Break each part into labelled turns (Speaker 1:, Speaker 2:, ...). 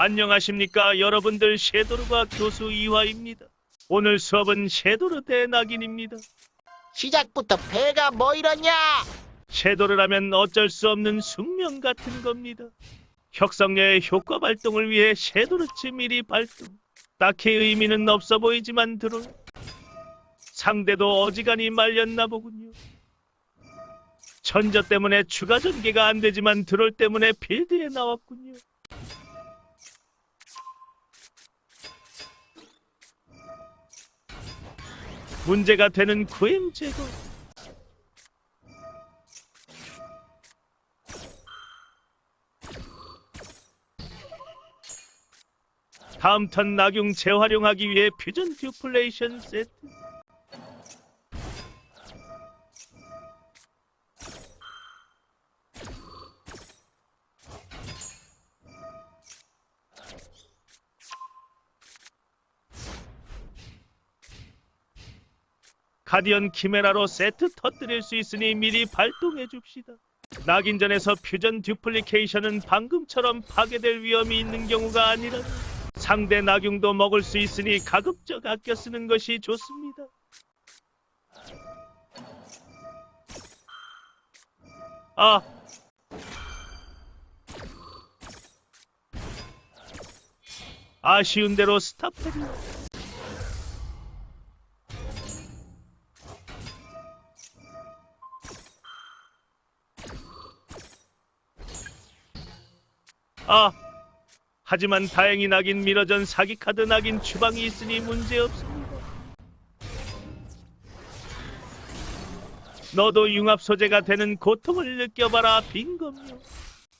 Speaker 1: 안녕하십니까 여러분들 섀도르가 교수 이화입니다. 오늘 수업은 섀도르 대 낙인입니다.
Speaker 2: 시작부터 배가 뭐 이러냐?
Speaker 1: 섀도르라면 어쩔 수 없는 숙명 같은 겁니다. 혁성녀의 효과 발동을 위해 섀도르치 미리 발동. 딱히 의미는 없어 보이지만 들어. 상대도 어지간히 말렸나 보군요. 천저 때문에 추가 전개가 안 되지만 드롤 때문에 필드에 나왔군요. 문제가 되는 구엠 제거. 다음 턴 낙용 재활용하기 위해 퓨전 듀플레이션 세트. 가디언 키메라로 세트 터뜨릴 수 있으니 미리 발동해 줍시다. 낙인전에서 퓨전 듀플리케이션은 방금처럼 파괴될 위험이 있는 경우가 아니라 상대 낙용도 먹을 수 있으니 가급적 아껴 쓰는 것이 좋습니다. 아. 아쉬운 대로 스탑해리. 아. 하지만 다행히 낙인 미러전 사기 카드 낙인 추방이 있으니 문제 없습니다. 너도 융합 소재가 되는 고통을 느껴봐라 빈검요.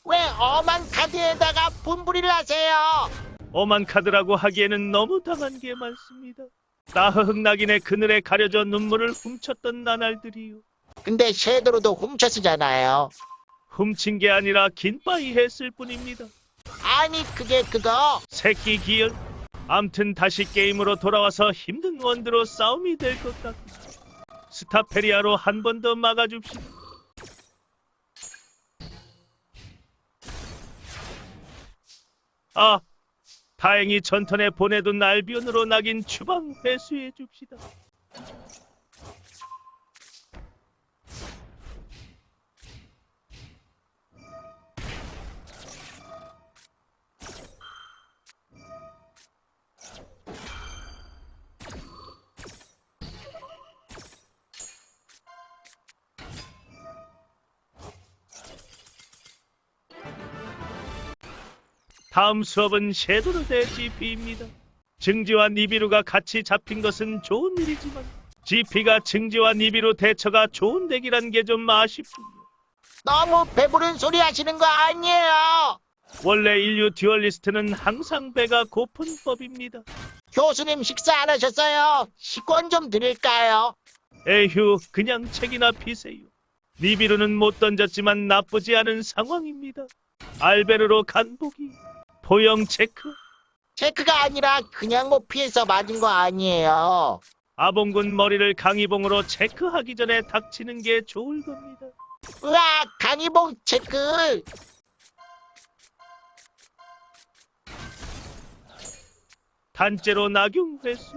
Speaker 2: 왜 엄한 카드에다가 분부리를 하세요?
Speaker 1: 엄한 카드라고 하기에는 너무 당한 게 많습니다. 따흐흑 낙인의 그늘에 가려져 눈물을 훔쳤던 나날들이요.
Speaker 2: 근데 섀도로도 훔쳐 쓰잖아요.
Speaker 1: 훔친 게 아니라 긴바이 했을 뿐입니다.
Speaker 2: 아니 그게 그거
Speaker 1: 새끼 기열. 암튼 다시 게임으로 돌아와서 힘든 원드로 싸움이 될 것 같고 스타페리아로 한 번 더 막아줍시다. 아, 다행히 전턴에 보내둔 알비온으로 낙인 추방 회수해 줍시다. 다음 수업은 섀도르 대 GP입니다. 증지와 니비루가 같이 잡힌 것은 좋은 일이지만 GP가 증지와 니비루 대처가 좋은 덱이란 게 좀 아쉽군요.
Speaker 2: 너무 배부른 소리 하시는 거 아니에요?
Speaker 1: 원래 인류 듀얼리스트는 항상 배가 고픈 법입니다.
Speaker 2: 교수님 식사 안 하셨어요? 식권 좀 드릴까요?
Speaker 1: 에휴, 그냥 책이나 피세요. 니비루는 못 던졌지만 나쁘지 않은 상황입니다. 알베르로 간보기, 포영 체크,
Speaker 2: 체크가 아니라 그냥 뭐 피해서 맞은 거 아니에요.
Speaker 1: 아봉군 머리를 강이봉으로 체크하기 전에 닥치는 게 좋을 겁니다.
Speaker 2: 으아 강희봉 체크
Speaker 1: 단체로 낙용 회수.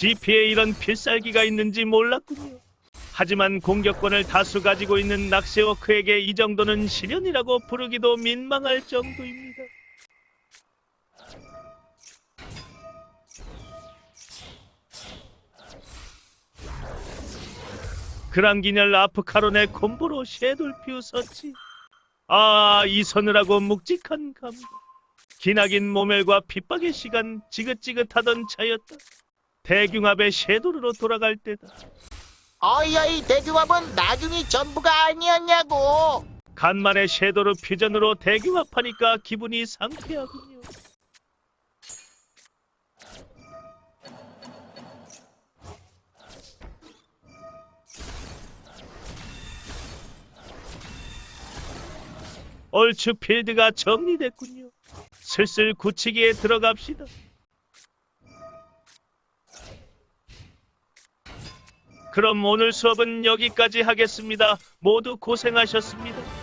Speaker 1: GP에 이런 필살기가 있는지 몰랐군요. 하지만 공격권을 다수 가지고 있는 낚시워크에게 이 정도는 시련이라고 부르기도 민망할 정도입니다. 그랑기념 아프카론의 콤보로 섀돌피우 서치. 아, 이 서늘하고 묵직한 감각. 기나긴 모멸과 핍박의 시간 지긋지긋하던 차였다. 대균합의 섀도르로 돌아갈 때다.
Speaker 2: 어이 어이 대규합은 나중이 전부가 아니었냐고
Speaker 1: 간만에 섀도르 퓨전으로 대규합하니까 기분이 상쾌하군요. 얼추 필드가 정리됐군요. 슬슬 굳히기에 들어갑시다. 그럼 오늘 수업은 여기까지 하겠습니다. 모두 고생하셨습니다.